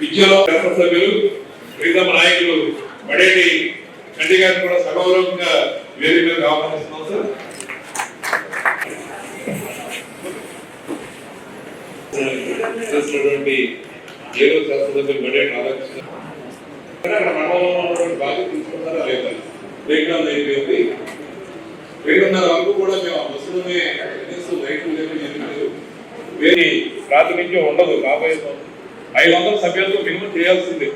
విద్యలో సభ్యులు ప్రీతమ నాయకులు పడేటి కంటి గారిని కూడా సగౌరవంగా వేరే మీద ఆహ్వానిస్తున్నాం సార్ చేసినటువంటి ఏదో శాసనసభ్యులు పడేటి రాధాకృష్ణ అక్కడ మండలంలో ఉన్నటువంటి బాధ్యత తీసుకుంటారా లేదా బ్రేక్ డౌన్ అయిపోయింది రెండున్నర వరకు కూడా మేము ఆ బస్సులోనే కనీసం లైట్లు లేవు ఏమీ వేరే ప్రాతినిధ్యం ఉండదు రాబోయే ఐదు వందల సభ్యులతో మినిమం చేయాల్సిందే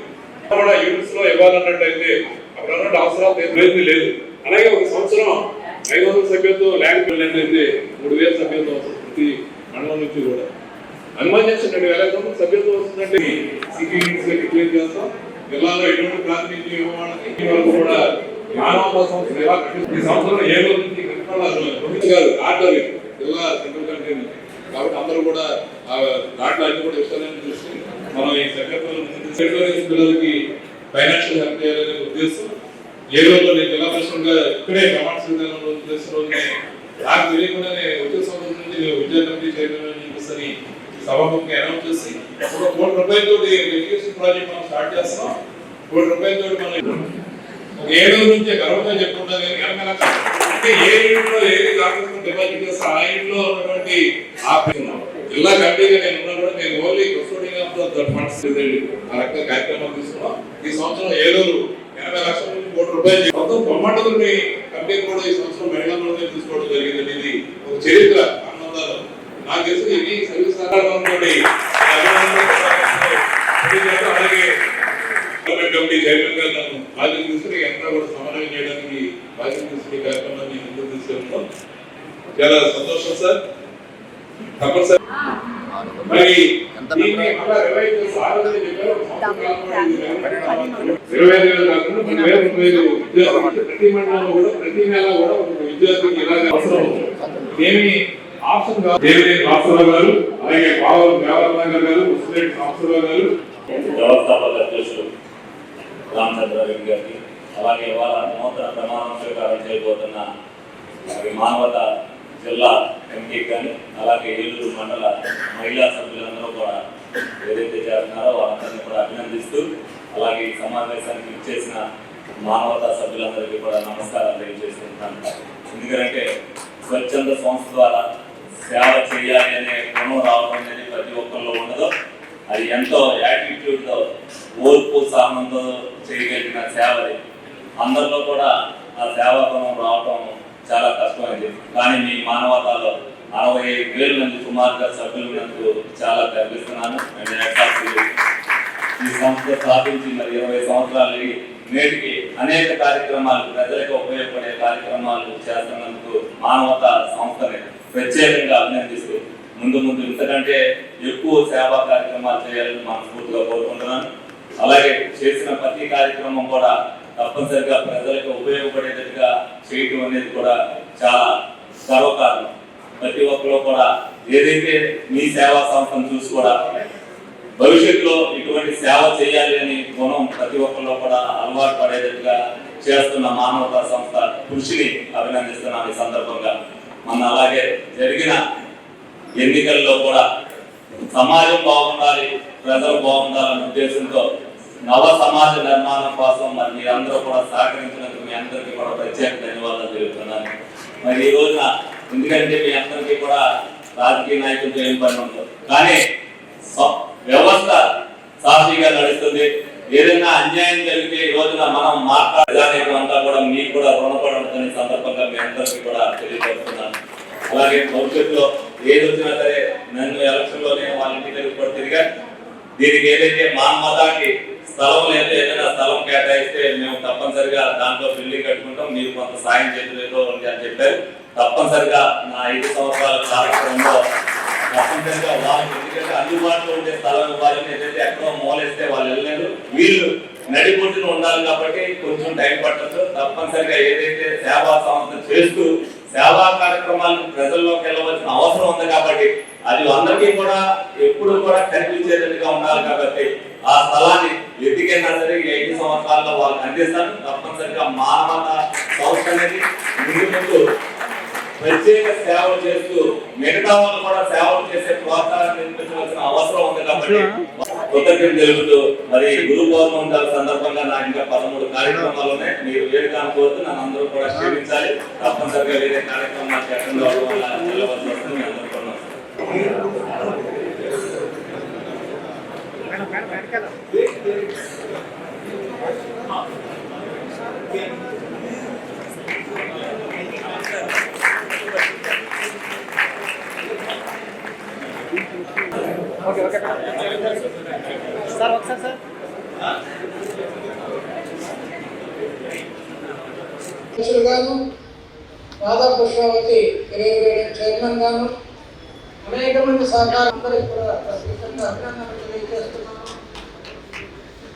కూడా యూనిట్స్లో ఇవ్వాలన్నట్టయితే అక్కడ ఉన్నటువంటి అవసరాలు లేదు లేదు అలాగే ఒక సంవత్సరం ఐదు వందల సభ్యులతో ల్యాండ్ లేకపోతే మూడు వేల సభ్యులతో ప్రతి మండలం నుంచి కూడా. అనుమానించిన రెండు వేల ఐదు వందల సభ్యులతో వస్తుందంటే సిటీ డిక్లేర్ చేస్తాం. జిల్లాలో ఎటువంటి ప్రాతినిధ్యం ఇవ్వడానికి వరకు కూడా మానవ సంస్థలు ఎలా ఈ సంవత్సరం ఏ రోజు నుంచి కట్టుకోవాలి గారు ఆర్డర్ జిల్లా సెంట్రల్ కంట్రీ కాబట్టి అందరూ కూడా ఆ దాంట్లో అన్ని కూడా విషయాలను చూసి మనం ఈ సెక్రటరీ పిల్లలకి ఫైనాన్షియల్ హెల్ప్ చేయాలనే ఉద్దేశం. ఏ రోజులో నేను జిల్లా పరిశ్రమగా ఇక్కడే ప్రమాణ స్వీకారం రోజు నాకు తెలియకుండానే వచ్చే సంవత్సరం నుంచి నేను విద్యా కమిటీ చైర్మన్ అని చెప్పేసి సభాముఖి అనౌన్స్ చేసి ఒక కోటి రూపాయలతో ఎడ్యుకేషన్ ప్రాజెక్ట్ మనం స్టార్ట్ చేస్తున్నాం. కోటి రూపాయలతో మనం ఒక ఏడు నుంచే గర్వంగా చెప్పుకుంటాం అంటే ఏ ఇంట్లో ఏది కాకుండా డిపాజిట్ చేస్తే ఆ ఇంట్లో ఉన్నటువంటి ఆ జిల్లా కమిటీగా నేను ఉన్నా కూడా నేను only custodian of the funds ఆ కార్యక్రమం తీసుకున్నాం. ఈ సంవత్సరం ఏలూరు ఎనభై లక్షల నుంచి కోటి రూపాయలు మొత్తం బ్రహ్మాండని కమిటీ కూడా ఈ సంవత్సరం మహిళా తీసుకోవడం జరిగింది ఇది ఒక చరిత్ర. నాకు తెలిసి ఇది సర్వీస్ అలాగే గవర్నమెంట్ కమిటీ చైర్మన్గా నన్ను బాధ్యత తీసుకుని అంతా కూడా సమన్వయం చేయడానికి బాధ్యత తీసుకునే కార్యక్రమాన్ని ముందుకు తీసుకెళ్తాం చాలా సంతోషం సార్. తప్పనిసరి మరి దీన్ని మళ్ళా రివైజ్ చేసి ఆ రోజే చెప్పారు, ఒక సంవత్సరం కాలం ఇది ఇరవై ఐదు వేలు కాకుండా పది వేలు, ముప్పై వేలు విద్యార్థులకి ప్రతి మండలంలో కూడా ప్రతి నెల కూడా ఒక విద్యార్థికి ఇలాగ అవసరం. ఏమి ఆప్షన్ కాదు దేవినేని రామసురావు గారు అలాగే పావల్ దేవరనాగర్ గారు ముస్లిం రామసురావు గారు వ్యవస్థాపక అధ్యక్షులు రామచంద్రారెడ్డి గారికి అలాగే వాళ్ళ నూతన ప్రమాణ స్వీకారం చేయబోతున్న మరి మానవత జిల్లా ఎంపీకి కానీ అలాగే ఏలూరు మండల మహిళా సభ్యులందరూ కూడా ఏదైతే చేస్తున్నారో వాళ్ళందరినీ కూడా అభినందిస్తూ అలాగే ఈ సమావేశానికి ఇచ్చేసిన మానవతా సభ్యులందరికీ కూడా నమస్కారాలు తెలియజేసుకుంటున్నాను. ఎందుకంటే స్వచ్ఛంద సంస్థ ద్వారా సేవ చేయాలి అనే క్రమం రావడం అనేది ప్రతి ఒక్కరిలో ఉండదు. అది ఎంతో యాటిట్యూడ్తో ఓర్పు సహనంతో చేయగలిగిన సేవది అందరిలో కూడా ఆ సేవా గుణం రావటం చాలా కష్టమైంది. కానీ మీ మానవతాలో అరవై ఐదు వేల మంది సుమారుగా సభ్యులు ఉన్నందుకు చాలా గర్విస్తున్నాను. ఈ సంస్థ స్థాపించి మరి ఇరవై సంవత్సరాలు నేటికి అనేక కార్యక్రమాలు ప్రజలకు ఉపయోగపడే కార్యక్రమాలు చేస్తున్నందుకు మానవతా సంస్థ ప్రత్యేకంగా అభినందిస్తూ ముందు ముందు ఇంతకంటే ఎక్కువ సేవా కార్యక్రమాలు చేయాలని మనస్ఫూర్తిగా కోరుకుంటున్నాను. అలాగే చేసిన ప్రతి కార్యక్రమం కూడా తప్పనిసరిగా ప్రజలకు ఉపయోగపడేటట్టుగా చేయటం అనేది కూడా చాలా గర్వకారణం ప్రతి ఒక్కరూ కూడా ఏదైతే మీ సేవా సంస్థను చూసి కూడా భవిష్యత్తులో ఇటువంటి సేవ చేయాలి అని గుణం ప్రతి ఒక్కరిలో కూడా అలవాటు పడేటట్టుగా చేస్తున్న మానవతా సంస్థ కృషిని అభినందిస్తున్నాను ఈ సందర్భంగా. మన అలాగే జరిగిన ఎన్నికల్లో కూడా సమాజం బాగుండాలి ప్రజలు బాగుండాలనే ఉద్దేశంతో నవ సమాజ నిర్మాణం కోసం మరి మీరందరూ కూడా సహకరించినందుకు మీ అందరికీ కూడా ప్రత్యేక ధన్యవాదాలు తెలుపుతున్నాను. మరి ఈ రోజున ఎందుకంటే మీ అందరికీ కూడా రాజకీయ నాయకులతో ఏం పని ఉండదు. కానీ స- వ్యవస్థ సాఫీగా నడుస్తుంది. ఏదైనా అన్యాయం జరిగితే ఈ రోజున మనం మాట్లాడడానికి అంతా కూడా మీకు కూడా రుణపడి ఉంటుందని సందర్భంగా మీ అందరికీ కూడా తెలియజేస్తున్నాను అలాగే భవిష్యత్తులో ఏది వచ్చినా సరే నన్ను ఎలక్షన్లో నేను వాళ్ళ ఇంటి దగ్గర కూడా తిరిగా దీనికి ఏదైతే మా మతానికి స్థలం లేదా ఏదైనా స్థలం కేటాయిస్తే మేము తప్పనిసరిగా దాంట్లో బిల్డింగ్ కట్టుకుంటాం మీరు కొంత సాయం చేతులేదో అని చెప్పారు. తప్పనిసరిగా నా ఐదు సంవత్సరాల కార్యక్రమంలో తప్పనిసరిగా వాళ్ళకి ఎందుకంటే అందుబాటులో ఉండే స్థలం ఇవ్వాలని ఏదైతే ఎక్కడో మూలేస్తే వాళ్ళు వెళ్ళలేదు. వీళ్ళు నడిబొట్టున ఉండాలి కాబట్టి కొంచెం టైం పట్టదు తప్పనిసరిగా ఏదైతే సేవా సంస్థ చేస్తూ సేవా కార్యక్రమాలను ప్రజల్లోకి వెళ్ళవలసిన అవసరం ఉంది కాబట్టి అది అందరికీ కూడా ఎప్పుడు కూడా కనిపించేటట్టుగా ఉండాలి కాబట్టి ఆ స్థలాన్ని ఎదిగైనా సరే ఐదు సంవత్సరాల్లో వాళ్ళు అందిస్తారు తప్పనిసరిగా మానవత సంస్థ అనేది ముందు ముందు ప్రత్యేక సేవలు చేస్తూ మిగతా వాళ్ళు కూడా సేవలు చేసే ప్రోత్సాహం నిర్మించవలసిన అవసరం ఉంది కాబట్టి కృతజ్ఞతలు తెలుపుతూ మరి గురు పౌర్ణమి సందర్భంగా నా ఇంకా పదమూడు కార్యక్రమాలు ఉన్నాయి మీరు వేడుక అనుకోవద్దు నన్ను అందరూ కూడా క్షమించాలి. తప్పనిసరిగా వేరే కార్యక్రమాలు అటెండ్ అవ్వడం వల్ల వెళ్ళవలసి వస్తుంది మీ అందరూ కూడా నమస్కారం. సార్ ఒకసారి సార్. గాను రాధా పుష్పావతి చైర్మన్ గాను అనేక మంది సహకారం అందరికీ కూడా అభినందనలు తెలియజేస్తున్నాను.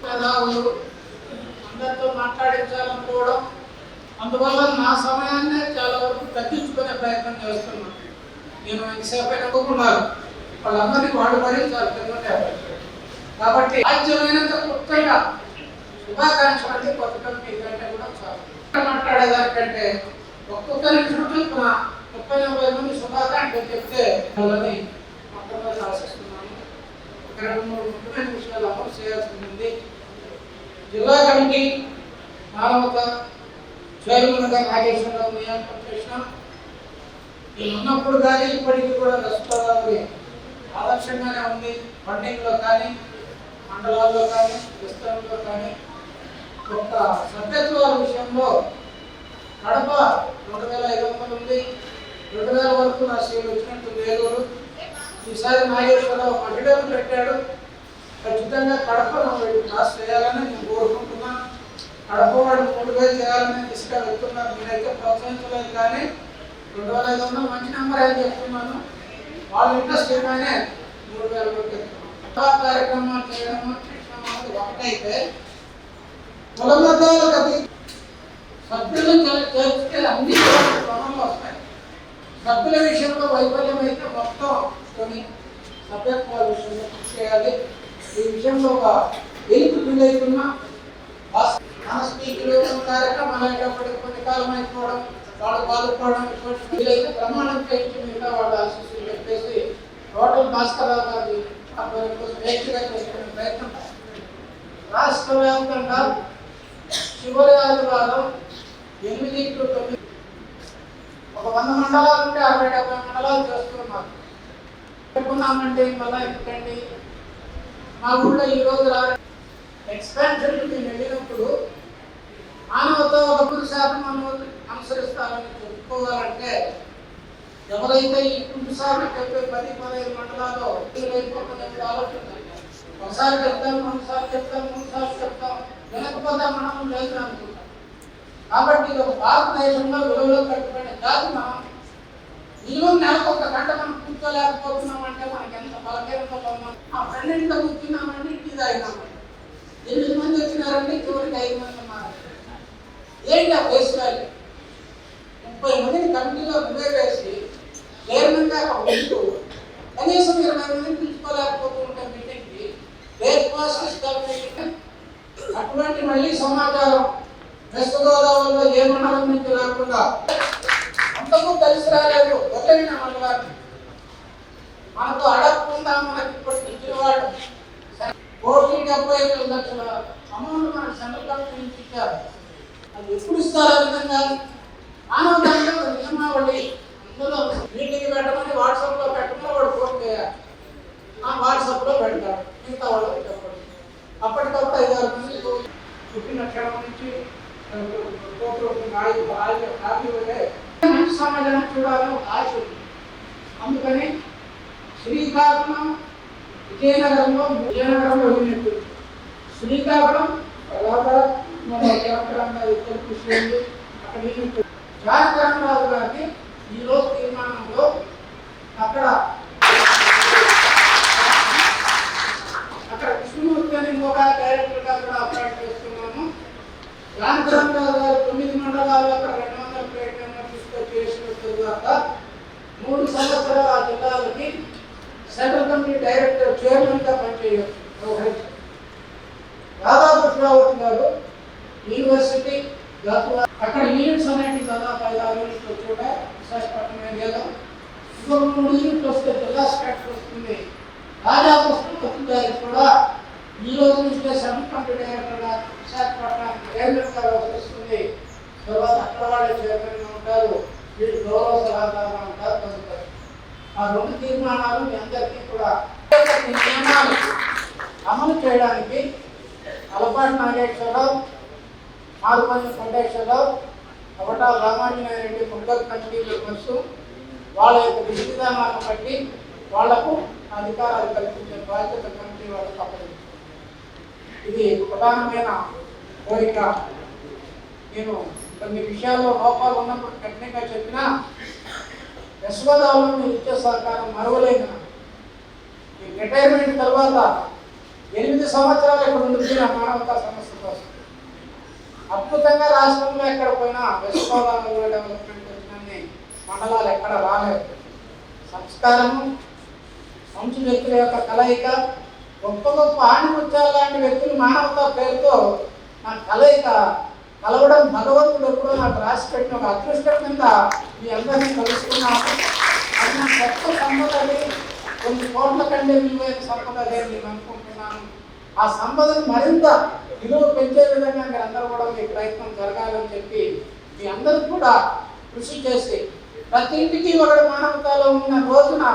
మేధావులు అందరితో మాట్లాడించాలనుకోవడం అందువల్ల నా సమయాన్నే చాలా వరకు తగ్గించుకునే ప్రయత్నం చేస్తున్నాను. నేను ఎంతసేపు అయినా ఒప్పుకున్నారు వాళ్ళందరినీ వాళ్ళు భరించాలి కాబట్టి రాజ్యమైనంత కొత్తగా శుభాకాంక్షలు అంటే కొత్త కంపెనీ కంటే కూడా చాలా. మాట్లాడేదానికంటే ఒక్కొక్కరి చుట్టూ ముప్పై నలభై మంది శుభాకాంక్షలు చెప్తే వాళ్ళని మొట్టమొదటి ఆశిస్తున్నాను. ఒక రెండు మూడు ముఖ్యమైన విషయాలు అమలు చేయాల్సి ఉంది. జిల్లా కమిటీ మానవత చైర్మన్గా నాగేశ్వరరావు నియామకం చేసిన. నేను ఉన్నప్పుడు కానీ ఇప్పటికీ కూడా రసగోదావరి ఆదర్శంగానే ఉంది. పండింగ్లో కానీ మండలాల్లో కానీ విస్తరణలో కానీ ఒక సభ్యత్వ విషయంలో కడప రెండు వేల ఐదు వందలు ఉంది. రెండు వేల వరకు నా సీలు వచ్చినట్టు లేదు. ఈసారి నాగేశ్వరరావు మహిళలు పెట్టాడు. ఖచ్చితంగా కడప క్లాస్ చేయాలని నేను కోరుకుంటున్నాను. కడప వాడు మూడు వేలు చేయాలని దిశగా వెళ్తున్నాను. మీరైతే ప్రోత్సహించలేదు కానీ రెండు వేల ఐదు వందలు మంచి నెంబర్ అని చెప్తున్నాను. వాళ్ళ ఇంట్రెస్ట్ ఏమైనా మూడు వేల వరకు కార్యక్రమాలు చేయడము శిక్షణ ఒకటైతే కులమతాలకు అతీ సభ్యులు చేర్చుకెళ్ళి అన్ని క్రమంలో వస్తాయి. సభ్యుల విషయంలో వైఫల్యం అయితే మొత్తం కొన్ని సభ్యత్వాల విషయంలో కృషి చేయాలి. ఈ విషయంలో ఒక వెలుగు ఫీల్ అవుతున్నా మన స్పీకర్ కార్యక్రమాలు అయ్యేటప్పటికి కొన్ని కాలం అయిపోవడం వాళ్ళు బాధపడడం ఇటువంటి వీలైతే ప్రమాణం చేయించి మిగతా వాళ్ళు ఆశిస్తున్నారు. టోటల్ భాస్కరరావు గారి ఆధ్వర్యంలో స్వేచ్ఛగా చేసుకునే ప్రయత్నం. రాష్ట్ర వ్యాప్తంగా చివరి ఆదివారం ఎనిమిది టు తొమ్మిది. ఒక వంద మండలాలు ఉంటే అరవై డెబ్బై మండలాలు చేస్తున్నారు. చెప్పుకున్నామంటే మళ్ళా ఎందుకండి మా ఊళ్ళో ఈ రోజు రా ఎక్స్పాన్షన్ మేము వెళ్ళినప్పుడు మానవతో ఒక శాతం మనం అనుసరిస్తారని చెప్పుకోవాలంటే ఎవరైతే ఈ పురు చెప్పే పది పదహైదు మండలాల్లో అయిపోతుందని ఆలోచన ఒకసారి చెప్తాం రెండుసార్లు చెప్తాం మూడుసార్లు చెప్తాం. వినకపోతే మనం లేదు అనుకుంటాం. కాబట్టి ఇది ఒక భారతదేశంలో విలువలో కట్టుబడిన జాతి మనం. నిలువ నెలకు ఒక గంట మనం కూర్చోలేకపోతున్నాం అంటే మనకి ఎంత బలహీనతలో ఆ ఫ్రెండ్ పన్నెండులో కూర్చున్నామండి టీ తాగినామండి ఎనిమిది మంది వచ్చినారండి చివరికి ఐదు మంది ఉన్నారు. ఏంటి ఆ వయసు వాల్యూ? ముప్పై మందిని కమిటీలో నువ్వే వేసి చైర్మన్గా ఒక ఉంటూ కనీసం ఇరవై మంది పిలుచుకోలేకపోతూ ఉంటాం మీటింగ్కి బ్రేక్ఫాస్ట్ మీటింగ్ అటువంటి మళ్ళీ సమాచారం వెస్ట్ గోదావరిలో ఏ మండలం నుంచి రాకుండా అంతకు కలిసి రాలేదు. వదిలిన మండలాన్ని. మనకు అడగకుండా మనకి ఇప్పుడు ఇచ్చిన వాడు కోటి డెబ్బై ఐదు లక్షల అమౌంట్ మన సెంట్రల్ గవర్నమెంట్ నుంచి ఇచ్చారు. అది ఎప్పుడు ఇస్తారు ఆ విధంగా? మానవ దాంట్లో నియమావళి మీటింగ్ పెట్టమని వాట్సాప్లో పెట్టమని వాడు ఫోన్ చేయాలి. ఆ వాట్సాప్లో పెడతాడు. మిగతా వాళ్ళకి చెప్పండి. అప్పటికప్పుడు ఐదారు మంది పుట్టిన క్షణం నుంచి ఆరు మంచి సమాజాన్ని చూడాలని ఒక ఆశ ఉంది. అందుకని శ్రీకాకుళం విజయనగరంలో విజయనగరంలో వెళ్ళినట్టు శ్రీకాకుళం ఇద్దరు కృషి ఉంది అక్కడ వెళ్ళినట్టు గారికి ఈ రోజు తీర్మానంలో అక్కడ అక్కడ కృష్ణమూర్తి అని ఇంకొక డైరెక్టర్గా కూడా అపాయింట్ చేస్తున్నాము. రామచంద్రరావు గారు తొమ్మిది మండలాలు అక్కడ రెండు వందల ప్లేట్ తీసుకొచ్చి చేసిన తరువాత మూడు సంవత్సరాల ఆ జిల్లాలకి సెంట్రల్ కమిటీ డైరెక్టర్ చైర్మన్గా పనిచేయవచ్చు వ్యవహరించారు రాధాకృష్ణరావు గారు యూనివర్సిటీ అక్కడ యూనిట్స్ అనేవి దాదాపు ఐదు ఆరు యూనిట్లు కూడా విశాఖపట్నం ఏరియాలో ఇంకొక మూడు యూనిట్లు వస్తే జిల్లా స్టాట్స్ వస్తుంది రాజాకృష్ణ గారికి కూడా ఈ రోజు నుంచి సెంట్రల్ డైరెక్టర్గా విశాఖపట్నం చైర్మన్గా వ్యవహరిస్తుంది తర్వాత అక్కడ వాళ్ళే చైర్మన్గా ఉంటారు వీళ్ళు గౌరవ సలహాదారుగా ఉంటారు తదుపరి ఆ రెండు తీర్మానాలు మీ అందరికీ కూడా నియమాలు అమలు చేయడానికి అలపాటి నాగేశ్వరరావు మారుపల్లి కొండేశ్వరరావు అవటా రామాంజనేయ రెడ్డి ముగ్గల్ కమిటీలో మెంబర్స్ వాళ్ళ యొక్క విధి విధానాలను బట్టి వాళ్ళకు అధికారాలు కల్పించే బాధ్యత కమిటీ వాళ్ళకు అప్పగించారు ఇది ప్రధానమైన కోరిక. నేను కొన్ని విషయాల్లో లోపాలు ఉన్నప్పుడు కఠినంగా చెప్పినా యశ్వదాలో మీరు ఇచ్చే సహకారం మరవలేను ఈ రిటైర్మెంట్ తర్వాత ఎనిమిది సంవత్సరాలు ఇక్కడ ఉండిపోయిన మానవతా సమస్య కోసం. అద్భుతంగా రాష్ట్రంలో ఎక్కడ పోయినా వెస్ట్ గోదావరిలో డెవలప్మెంట్ వచ్చినన్ని మండలాలు ఎక్కడ రాలేదు. సంస్కారము మంచి వ్యక్తుల యొక్క కలయిక గొప్ప గొప్ప ఆణిముత్యాలు లాంటి వ్యక్తులు మానవత పేరుతో నా కలయిక కలవడం భగవంతుడు ఎప్పుడో నాకు రాసి పెట్టిన ఒక అదృష్టం కింద మీ అందరినీ కలుసుకున్నాను. అది నా కొత్త సంపద అది. కొన్ని కోట్ల కంటే విలువైన సంపద అదే నేను అనుకుంటున్నాను ఆ సంపదను మరింత విలువ పెంచే విధంగా మీరు అందరూ కూడా మీ ప్రయత్నం జరగాలని చెప్పి మీ అందరూ కూడా కృషి చేసి ప్రతి ఇంటికి ఒకటి మానవతలో ఉన్న రోజున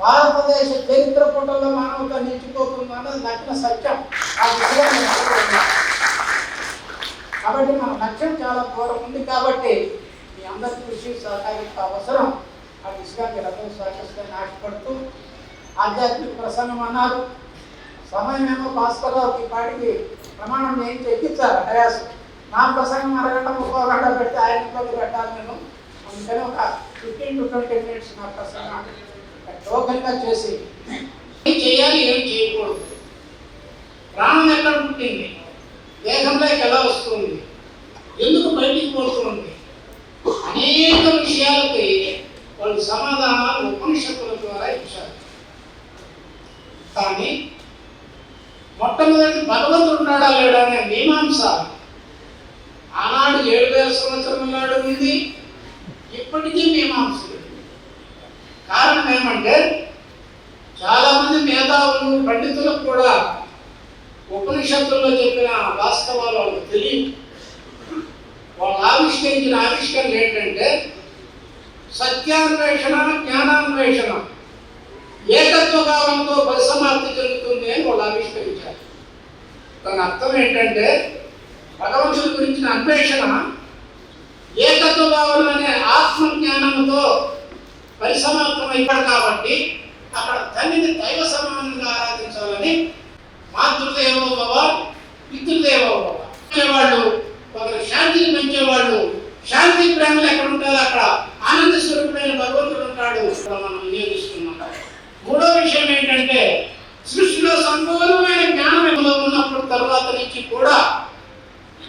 భారతదేశ చరిత్ర పుటల్లో మానవత నిలిచిపోతుంది అన్నది నచ్చిన సత్యం. ఆ విషయాన్ని కాబట్టి మన లక్ష్యం చాలా దూరం ఉంది కాబట్టి మీ అందరి కృషి సహకారిత అవసరం. ఆ దిశగా మీరు అందరూ సహకరిస్తారని ఆశపడుతూ ఆధ్యాత్మిక ప్రసన్నం అన్నారు. సమయం ఏమో ఈ పాటికి ప్రమాణం చేయించి ఎక్కించారు డయాస్ నా ప్రసంగం అరగంట ముప్పై గంట పెడితే ఆయన ఇబ్బంది పెట్టాలి నేను. అందుకని ఒక ఫిఫ్టీన్ టు ట్వంటీ మినిట్స్ నా ప్రసంగం టోకన్గా చేసి ఏం చేయాలి ఏం చేయకూడదు. ప్రాణం ఎక్కడ పుట్టింది? దేహంలోకి ఎలా వస్తుంది? ఎందుకు బయటికి పోతుంది? అనేక విషయాలకి వాళ్ళు సమాధానాలు ఉపనిషత్తుల ద్వారా ఇచ్చారు. కానీ మొట్టమొదటి భగవంతుడు ఉన్నాడా లేడా అనే మీమాంస. ఆనాడు ఏడు వేల సంవత్సరం నాడు ఉంది ఇప్పటికీ మీమాంస కారణం ఏమంటే చాలా మంది మేధావులు పండితులకు కూడా ఉపనిషత్తుల్లో చెప్పిన వాస్తవాలు వాళ్ళకి తెలియదు వాళ్ళు ఆవిష్కరించిన ఆవిష్కరణ ఏంటంటే సత్యాన్వేషణ జ్ఞానాన్వేషణ. ఏకత్వ భావంతో పరిసమాప్తి చెందుతుంది అని వాళ్ళు ఆవిష్కరించారు. దాని అర్థం ఏంటంటే భగవంతుడి గురించిన అన్వేషణ ఏకత్వ భావన అనే ఆత్మజ్ఞానంతో పరిసమాప్తం కాబట్టి అక్కడ తల్లిని దైవ సమానంగా ఆరాధించాలని మాతృదేవో భవ పితృదేవో భవ వాళ్ళు ఒకరు శాంతిని పెంచేవాళ్ళు శాంతి ప్రేమలు ఎక్కడ ఉంటారో అక్కడ ఆనంద స్వరూపమైన భగవంతుడు ఉంటాడు. మనం వినియోగిస్తున్నాం మూడో విషయం ఏంటంటే సృష్టిలో సంపూర్ణమైన జ్ఞానం ఇందులో ఉన్నప్పుడు తర్వాత నుంచి కూడా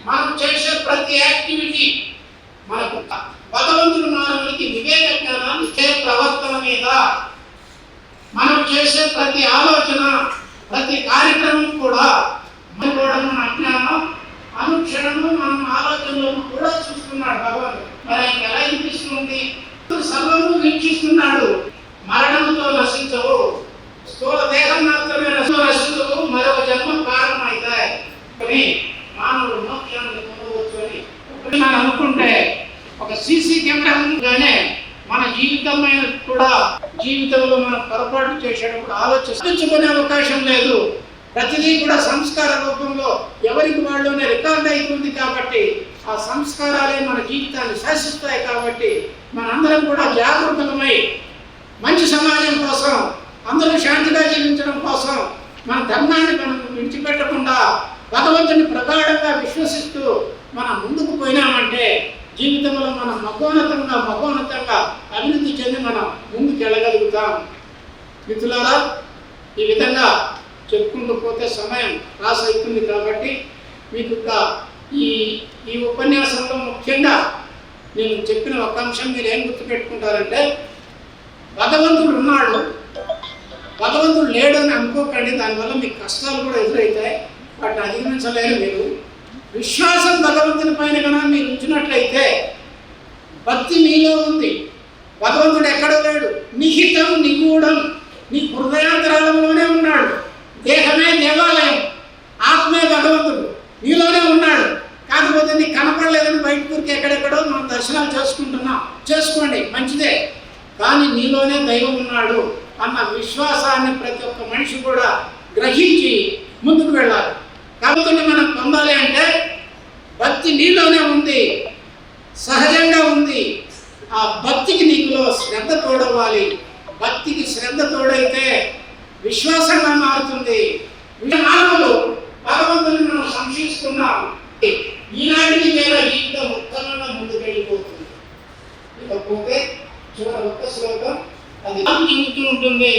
మనం చేసే ప్రతి యాక్టివిటీ మనకు భగవంతుడు మానవునికి వివేక జ్ఞానాన్ని ఇచ్చే ప్రవర్తన మీద మనం చేసే ప్రతి ఆలోచన ప్రతి కార్యక్రమం కూడా మనం కూడా మన అజ్ఞానం అనుక్షణము మనం ఆలోచనలను కూడా చూస్తున్నాడు భగవంతుడు. మరి ఆయనకి ఎలా అనిపిస్తుంది? సర్వము వీక్షిస్తున్నాడు. మరణంతో నశించవు. స్థూల దేహం మాత్రమే నశించవు. మరొక జన్మ కారణమైతాయి. కానీ మానవుడు మోక్షాన్ని పొందవచ్చు అని మనం అనుకుంటే ఒక సీసీ కెమెరా ఉండగానే మన జీవితమైన కూడా జీవితంలో మనం పొరపాటు చేసేటప్పుడు ఆలోచించుకునే అవకాశం లేదు. ప్రతిదీ కూడా సంస్కార రూపంలో ఎవరికి వాళ్ళలోనే రికార్డ్ అవుతుంది కాబట్టి ఆ సంస్కారాలే మన జీవితాన్ని శాసిస్తాయి కాబట్టి మనందరం కూడా జాగృతమై మంచి సమాజం కోసం అందరూ శాంతిగా జీవించడం కోసం మన ధర్మాన్ని మనం విడిచిపెట్టకుండా భగవంతుని ప్రగాఢంగా విశ్వసిస్తూ మనం ముందుకు పోయినామంటే జీవితంలో మనం మకోన్నతంగా మగోన్నతంగా అభివృద్ధి చెంది మనం ముందుకు వెళ్ళగలుగుతాం. మిత్రులారా ఈ విధంగా చెప్పుకుంటూ పోతే సమయం రాస్ అవుతుంది కాబట్టి మీకు ఈ ఈ ఉపన్యాసంలో ముఖ్యంగా నేను చెప్పిన ఒక అంశం మీరు ఏం గుర్తుపెట్టుకుంటారంటే భగవంతుడు ఉన్నాడు. భగవంతుడు లేడు అని అనుకోకండి దానివల్ల మీకు కష్టాలు కూడా ఎదురవుతాయి వాటిని అధిగమించలేరు మీరు. విశ్వాసం భగవంతుని పైన కన్నా మీరు ఉంచినట్లయితే భక్తి మీలో ఉంది. భగవంతుడు ఎక్కడో లేడు? నిహితం నిగూఢం నీ హృదయాంతరాలంలోనే ఉన్నాడు. దేహమే దేవాలయం. ఆత్మే భగవంతుడు. నీలోనే ఉన్నాడు. కాకపోతే నీకు కనపడలేదని బయట ఊరికి ఎక్కడెక్కడో మనం దర్శనాలు చేసుకుంటున్నాం. చేసుకోండి మంచిదే. కానీ నీలోనే దైవం ఉన్నాడు అన్న విశ్వాసాన్ని ప్రతి ఒక్క మనిషి కూడా గ్రహించి ముందుకు వెళ్ళాలి. కాబట్టి మనం పొందాలి అంటే భక్తి నీలోనే ఉంది సహజంగా ఉంది. ఆ భక్తికి నీకులో శ్రద్ధ తోడవ్వాలి. భక్తికి శ్రద్ధ తోడైతే విశ్వాసంగా మారుతుంది. మానవులు భగవంతుని మనం సంశయిస్తున్నాం. ఈనాటికి వేరే జీవితం ఉత్తమంగా ముందుకెళ్ళిపోతుంది. ఇకపోతే చివరి ఒక్క శ్లోకం అది చెందుతూ ఉంటుంది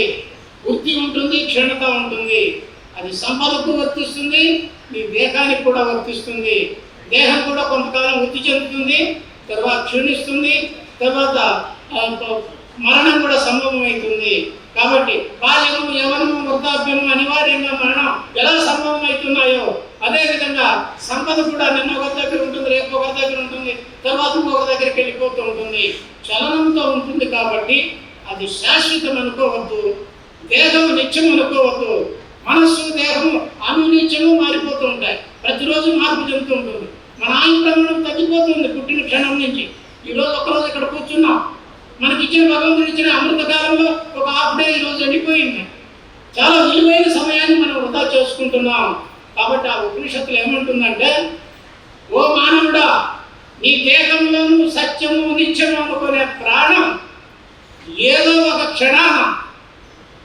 వృత్తి ఉంటుంది క్షీణత ఉంటుంది. అది సంపదకు వర్తిస్తుంది మీ దేహానికి కూడా వర్తిస్తుంది. దేహం కూడా కొంతకాలం వృత్తి చెందుతుంది తర్వాత క్షీణిస్తుంది తర్వాత మరణం కూడా సంభవమవుతుంది. కాబట్టి బాల్యము యవనము వృద్ధాప్యము అనివార్యంగా మరణం ఎలా సంభవం అవుతున్నాయో అదేవిధంగా సంపద కూడా నిన్న ఒక దగ్గర ఉంటుంది రేపు ఒక దగ్గర ఉంటుంది తర్వాత ఇంకొక దగ్గరికి వెళ్ళిపోతూ ఉంటుంది. చలనంతో ఉంటుంది కాబట్టి అది శాశ్వతం అనుకోవద్దు దేహము నిత్యం అనుకోవద్దు. మనస్సు దేహము అనునిత్యము మారిపోతూ ఉంటాయి. ప్రతిరోజు మార్పు చెందుతూ ఉంటుంది. మన ఆయు ప్రమాణం తగ్గిపోతుంది పుట్టిన క్షణం నుంచి. ఈ రోజు ఒకరోజు ఇక్కడ కూర్చున్నాం. మనకి ఇచ్చిన భగవంతుడు ఇచ్చిన అమృత కాలంలో ఒక హాఫ్ డే ఈరోజు రోజు చాలా విలువైన సమయాన్ని మనం వృధా చేసుకుంటున్నాం. కాబట్టి ఆ ఉపనిషత్తులు ఏమంటుందంటే ఓ మానవుడా నీ దేహంలోనూ సత్యము నిత్యము అనుకునే ప్రాణం ఏదో ఒక క్షణాన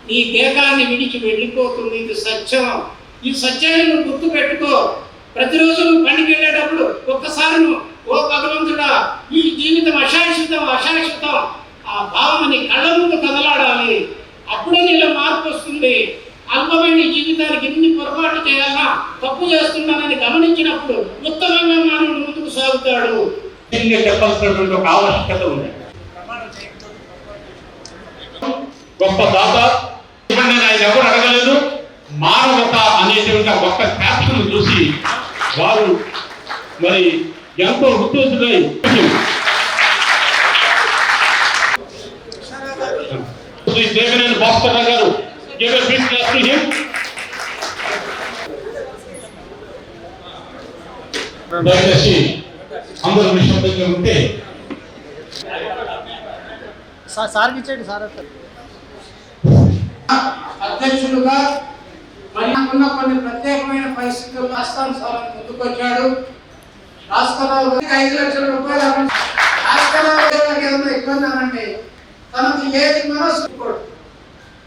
నీ దేహాన్ని విడిచి వెళ్ళిపోతుంది. ఇది సత్యం. ఈ సత్యాన్ని నువ్వు గుర్తు పెట్టుకో. ప్రతిరోజు నువ్వు పనికి వెళ్ళేటప్పుడు ఒక్కసారి నువ్వు ఓ భగవంతుడా ఈ జీవితం అశాశ్వతం అశాశ్వతం. ఆ భావం కళ్ళ ముందు కదలాడాలి. అప్పుడే నీళ్ళ మార్పు వస్తుంది. అల్పమైన జీవితానికి ఎన్ని పొరపాటు చేయాలన్నా తప్పు చేస్తున్నానని గమనించినప్పుడు ఉత్తమంగా మానవుడు ముందుకు సాగుతాడు. చెప్పాల్సినటువంటి ఒక ఆవశ్యకత ఉంది. గొప్ప దాత ఇవ్వండి ఆయన ఎవరు అడగలేదు. మానవత అనేటువంటి ఆ ఒక్క చూసి వారు మరి ఎంతో ఉత్తేజులై శ్రీ దేవినేని భాస్కర్ గారు give a big clap to him. దయచేసి అందరూ నిశ్శబ్దంగా ఉంటే సార్ సార్కి ఇచ్చేయండి సార్ మరి ఉన్న కొన్ని ప్రత్యేకమైన పరిస్థితుల్లో రాష్ట్రానుసారం ముందుకొచ్చాడు. రాష్ట్రరావు గారికి ఐదు లక్షల రూపాయలు ఏదైనా ఇబ్బంది అనండి. తనకు ఏది మనసు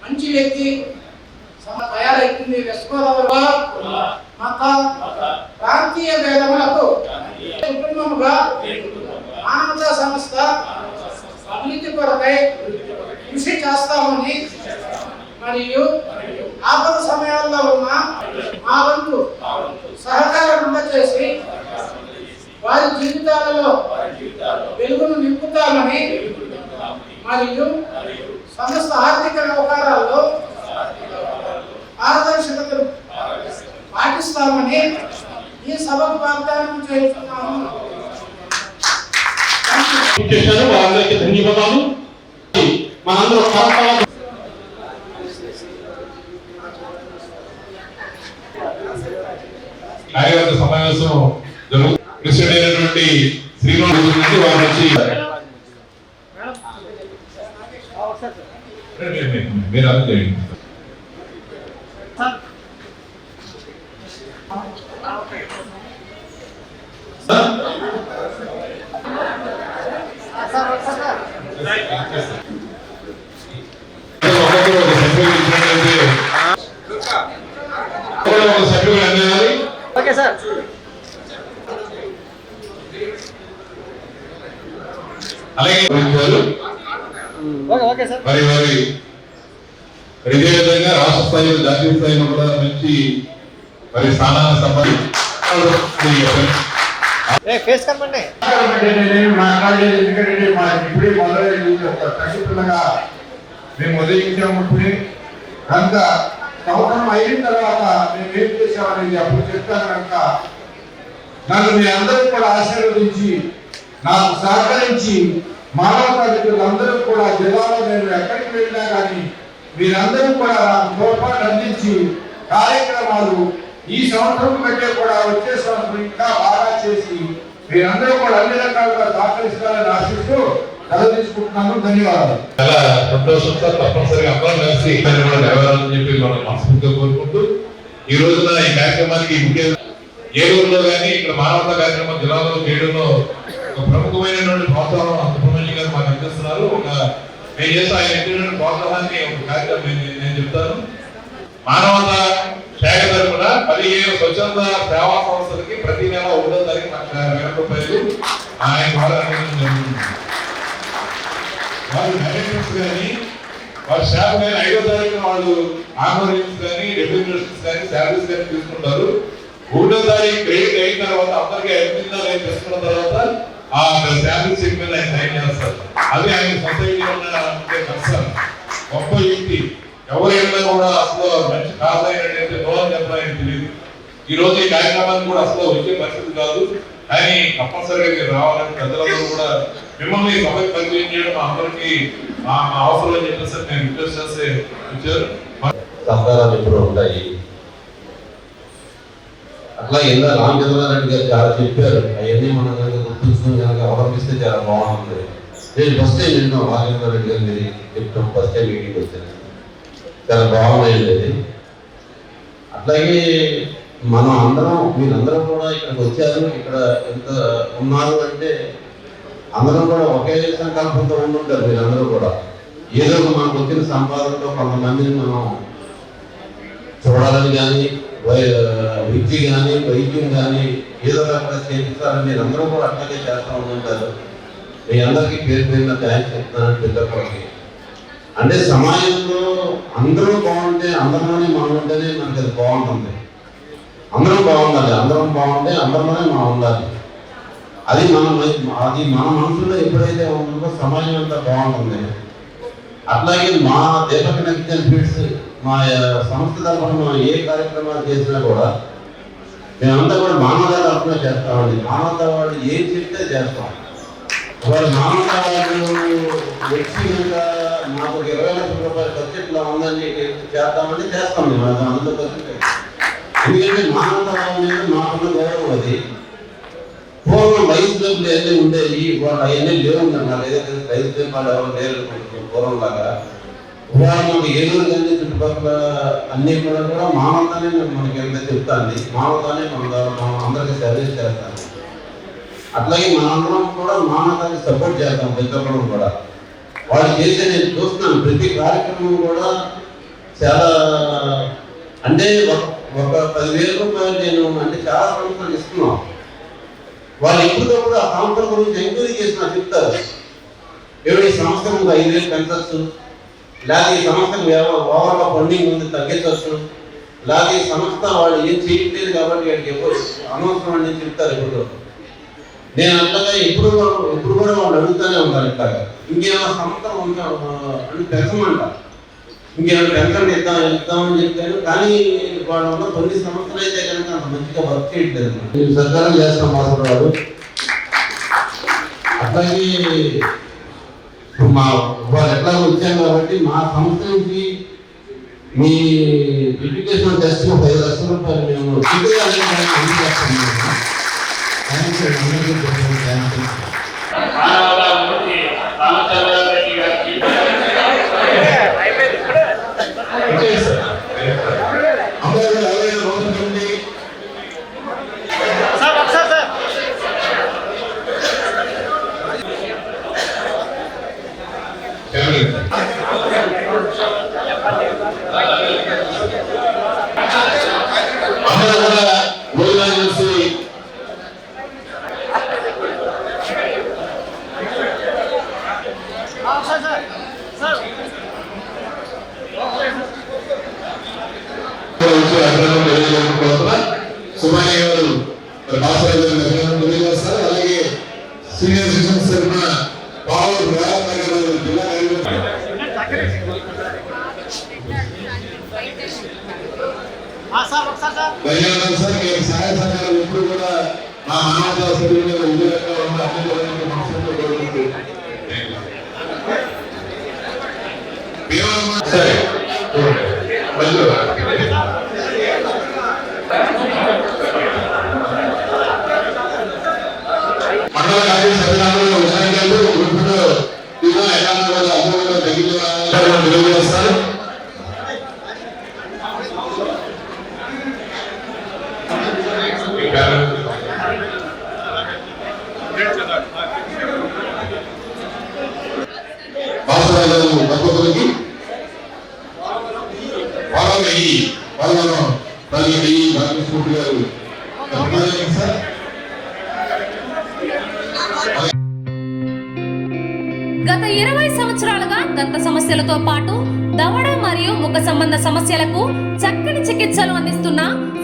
మంచి వ్యక్తి సమ- తయారైతుంది. వెస్కోలవగా మత ప్రాంతీయ భేదములకు కుటుంబముగా మానవతా సంస్థ అభివృద్ధి కొరకై కృషి చేస్తామని మరియు ఆపద సమయాల్లో ఉన్న మా వంతు సహకారం అందజేసి వారి జీవితాలలో వెలుగును నింపుతామని మరియు సమస్త ఆర్థిక వ్యవహారాల్లో పారదర్శకతను పాటిస్తామని ఈ సభకు వాగ్దానం చేస్తున్నాము. చేశారు వారందరికీ ధన్యవాదాలు మనందరూ కార్యవర్గ సమావేశం జరుగు ప్రెసిడెంట్ అయినటువంటి శ్రీరామ్ వారు వచ్చి మీరు- మీరు- మీరు అర్థం చేయండి సార్ వస్తారు సార్ ఒక్కొక్కరు ఒక సర్టిఫికేట్ ఇచ్చినట్లయితే ఒక్కొక్కరు ఒక సర్టిఫికేట్ అందించాలి ఓకే సార్ అలాగే గురించారు. ఓకే ఓకే సార్ మరి మరి మరి ఇదే విధంగా రాష్ట్ర స్థాయిలో జాతీయ స్థాయిలో కూడా మంచి మరి స్థానాన్ని సంపాదించి ఏ ఫేస్ కనపండి మాట్లాడలేదు ఎందుకంటే మేము ఉదయించాము ఇప్పుడే. కనుక సంవత్సరం అయిన తర్వాత మేము ఏం చేసామనేది అప్పుడు చెప్తాను కనుక నన్ను మీ అందరూ కూడా ఆశీర్వదించి నాకు సహకరించి మానవతాధికులందరూ కూడా జిల్లాలో నేను ఎక్కడికి వెళ్ళినా కానీ మీరందరూ కూడా నాకు తోడ్పాటు అందించి కార్యక్రమాలు ఈ సంవత్సరం కంటే కూడా వచ్చే సంవత్సరం ఇంకా బాగా చేసి మీరందరూ కూడా అన్ని రకాలుగా సహకరిస్తారని ఆశిస్తూ ధన్యవాదాలు. చాలా తప్పనిసరిగా అందరం కలిసి కూడా నెరవేరాలని చెప్పి మనం మనస్ఫూర్తిగా కోరుకుంటూ ఈ రోజున ఈ కార్యక్రమానికి ముఖ్య ఏలూరులో కానీ ఇక్కడ మానవత కార్యక్రమం జిల్లాలో చేయడంలో ఒక ప్రముఖమైనటువంటి ప్రోత్సాహం అంతపురమణి గారు మాకు అందిస్తున్నారు. ఒక నేను చేస్తే ఆయన ఇచ్చినటువంటి ప్రోత్సాహాన్ని ఒక కార్యక్రమం నేను- నేను చెప్తాను. మానవత శాఖ తరఫున పదిహేను స్వచ్ఛంద సేవా సంస్థలకి ప్రతి నెల ఒకటో తారీఖు లక్ష వేల రూపాయలు ఆయన ద్వారా జరుగుతుంది వాళ్ళు డైరెక్టర్స్ కానీ వాళ్ళ స్టాఫ్ కానీ ఐదో తారీఖున వాళ్ళు ఆమోరియన్స్ కానీ రెమ్యూనరేషన్స్ కానీ శాలరీస్ కానీ తీసుకుంటారు. ఒకటో తారీఖు క్రెడిట్ అయిన తర్వాత అందరికీ అయిపోయిందా లేదు తీసుకున్న తర్వాత ఆ శాలరీ చెక్ మీద ఆయన సైన్ చేస్తారు. అది ఆయన సొసైటీలో ఉన్న కన్సర్న్ గొప్ప వ్యక్తి. ఎవరైనా కూడా అసలు మంచి కాదైనట్టయితే నో అని చెప్పడం తెలియదు. ఈ రోజు ఈ కార్యక్రమానికి కూడా అసలు వచ్చే పరిస్థితి కాదు. కానీ తప్పనిసరిగా మీరు రావాలని పెద్దలందరూ కూడా మిమ్మల్ని సభకి పరిచయం చేయడం అందరికీ మా మా అవసరం అని చెప్పేసి నేను రిక్వెస్ట్ చేస్తే ఇచ్చారు. సహకారాలు ఎప్పుడు ఉంటాయి. అట్లా ఇలా రామచంద్రారెడ్డి గారు చాలా చెప్పారు. అవన్నీ మనం కనుక గుర్తుంచుకుని కనుక అవలంబిస్తే చాలా బాగుంటుంది. నేను ఫస్ట్ టైం విన్నాను రామచంద్రారెడ్డి గారు మీరు చెప్తాం. ఫస్ట్ టైం మీటింగ్ వచ్చాను. చాలా బాగుండేది. అట్లాగే మనం అందరం మీరందరం కూడా ఇక్కడికి వచ్చారు. ఇక్కడ ఎంత ఉన్నారు అంటే అందరం కూడా ఒకే సంకల్పంతో ఉండుంటారు మీరందరూ కూడా. ఏదో ఒక మనకు వచ్చిన సంపాదనతో కొంతమందిని మనం చూడాలని కానీ విద్య కానీ వైద్యం కానీ ఏదో రకంగా చేపిస్తారని మీరు అందరూ కూడా అట్లాగే చేస్తూ ఉంటారు మీ అందరికీ పేరు పేరున థ్యాంక్స్ చెప్తున్నాను పిల్లలకి అంటే సమాజంలో అందరూ బాగుంటే అందరిలోనే మనం ఉంటేనే మనకి అది బాగుంటుంది. అందరం బాగుండాలి అందరం బాగుంటే అందరిలోనే మనం ఉండాలి. అది మన అది మన మనసులో ఎప్పుడైతే ఉందో సమాజం అంతా బాగుంటుంది. అట్లాగే మా దీపక్ నెక్స్ట్ ఫీడ్స్ మా సంస్థ తరఫున మనం ఏ కార్యక్రమాలు చేసినా కూడా మేమంతా కూడా మానవతా తరఫున చేస్తామండి మానవతా వాళ్ళు ఏం చెప్తే చేస్తాం. ఒకవేళ మానవతా వాళ్ళు వచ్చి మాకు ఒక ఇరవై లక్షల రూపాయల బడ్జెట్లో ఉందని చేద్దామంటే చేస్తాం మేము. అంత అందులో బడ్జెట్ ఎందుకంటే మానవతా మీద మాకున్న గౌరవం అది. పూర్వం రైతు క్లబ్లు అన్నీ ఉండేవి? వాళ్ళు అవన్నీ లేవు అన్నారు ఏదైతే రైతు క్లబ్లు ఎవరు లేరు. కొంచెం పూర్వం లాగా. వాళ్ళు ఏలూరు కానీ చుట్టుపక్కల అన్ని కూడా కూడా మానవతానే మనకి ఎంత చెప్తాంది. మామతోనే మన మనం అందరికీ సర్వీస్ చేస్తాం అట్లాగే మనందరం కూడా మానవతాన్ని సపోర్ట్ చేస్తాం ప్రతి కూడా. వాళ్ళు చేసే నేను చూస్తున్నాను. ప్రతి కార్యక్రమం కూడా చాలా అంటే ఒక- ఒక పదివేల రూపాయలు నేను అంటే చాలా సంవత్సరాలు ఇస్తున్నాం. వాళ్ళు ఎప్పటికప్పుడు ఆ సంస్థల గురించి ఎంక్వైరీ చేసి నాకు చెప్తారు. ఎవరి ఈ సంస్థకు ఒక ఐదు వేలు లేదా ఈ సంస్థకు ఓవర్గా ఫండింగ్ ఉంది తగ్గించవచ్చు లేదా ఈ సంస్థ వాళ్ళు ఏం చేయట్లేదు కాబట్టి వీళ్ళకి ఎవరు అనవసరం అని చెప్తారు ఇప్పుడు నేను అంతగా ఎప్పుడు ఎప్పుడు కూడా వాళ్ళు అడుగుతూనే ఉంటారు ఇట్లాగా. ఇంకేమైనా సంస్థ ఉందా అని పెంచమంటారు. ఇంకేమైనా పెంచండి ఇద్దాం ఇద్దామని చెప్పాను కానీ వాళ్ళు ఉన్న కొన్ని సంస్థలు అయితే కనుక అంత మంచిగా వర్క్ చేయట్లేదు మేము సర్కారం చేస్తాం మాత్రం వాడు అట్లాగే మా వాళ్ళు ఎట్లా వచ్చాం కాబట్టి మా సంస్థ నుంచి మీ ఎడ్యుకేషన్ టెస్ట్ ఒక ఐదు లక్షల రూపాయలు మేము. థాంక్స్ అండి. అందరికీ చెప్పండి. థాంక్స్ అండి. మానవతా మూర్తి రామచంద్రారెడ్డి గారికి ఓకే సార్ అందరూ కూడా ఎవరైనా రోజు నుండి సార్ ఒకసారి సార్ కెమెరా అందరూ కూడా భోజనాలు చేసి సార్ సార్ సార్ వచ్చి అభినందనలు తెలియజేయడం సుమాని గారు భాస్కర్ గారిని అభినందనలు తెలియజేస్తారు అలాగే సీనియర్ సిటిజన్స్ తరఫున పావులు రాజనగర్ జిల్లా కార్యదర్శి ఆ, సార్ ఒకసారి సార్ ధన్యవాదాలు సార్ మీ సహాయ సహకారాలు ఎప్పుడు కూడా మా మానవ సభ్యులుగా ఉద్యోగంగా ఉన్న అన్ని విధాలుగా మనసులో కోరుకుంటూ సరే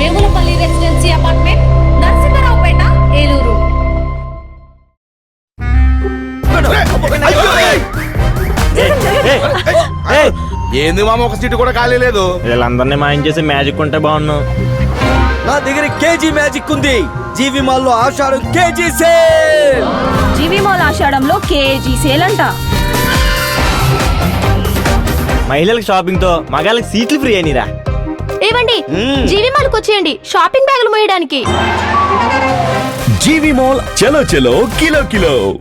వేములపల్లి రెసిడెన్సీ అపార్ట్మెంట్ నరసింహారావుపేట ఏలూరు. ఏంది మామ ఒక సీటు కూడా ఖాళీ లేదు? వీళ్ళందరినీ మాయం చేసి మ్యాజిక్ ఉంటే బాగున్నావు నా దగ్గర కేజీ మ్యాజిక్ ఉంది. జీవి మాల్లో Ashadham KG sale. GV mall ఆషాఢంలో కేజీ సేల్ అంట. మహిళలకు షాపింగ్తో మగాళ్ళకి సీట్లు ఫ్రీ అయినరా. ఏవండి? జీవి మాల్కి వచ్చేయండి. షాపింగ్ బ్యాగులు మోయడానికి. జీవి మాల్ చలో చలో కిలో కిలో.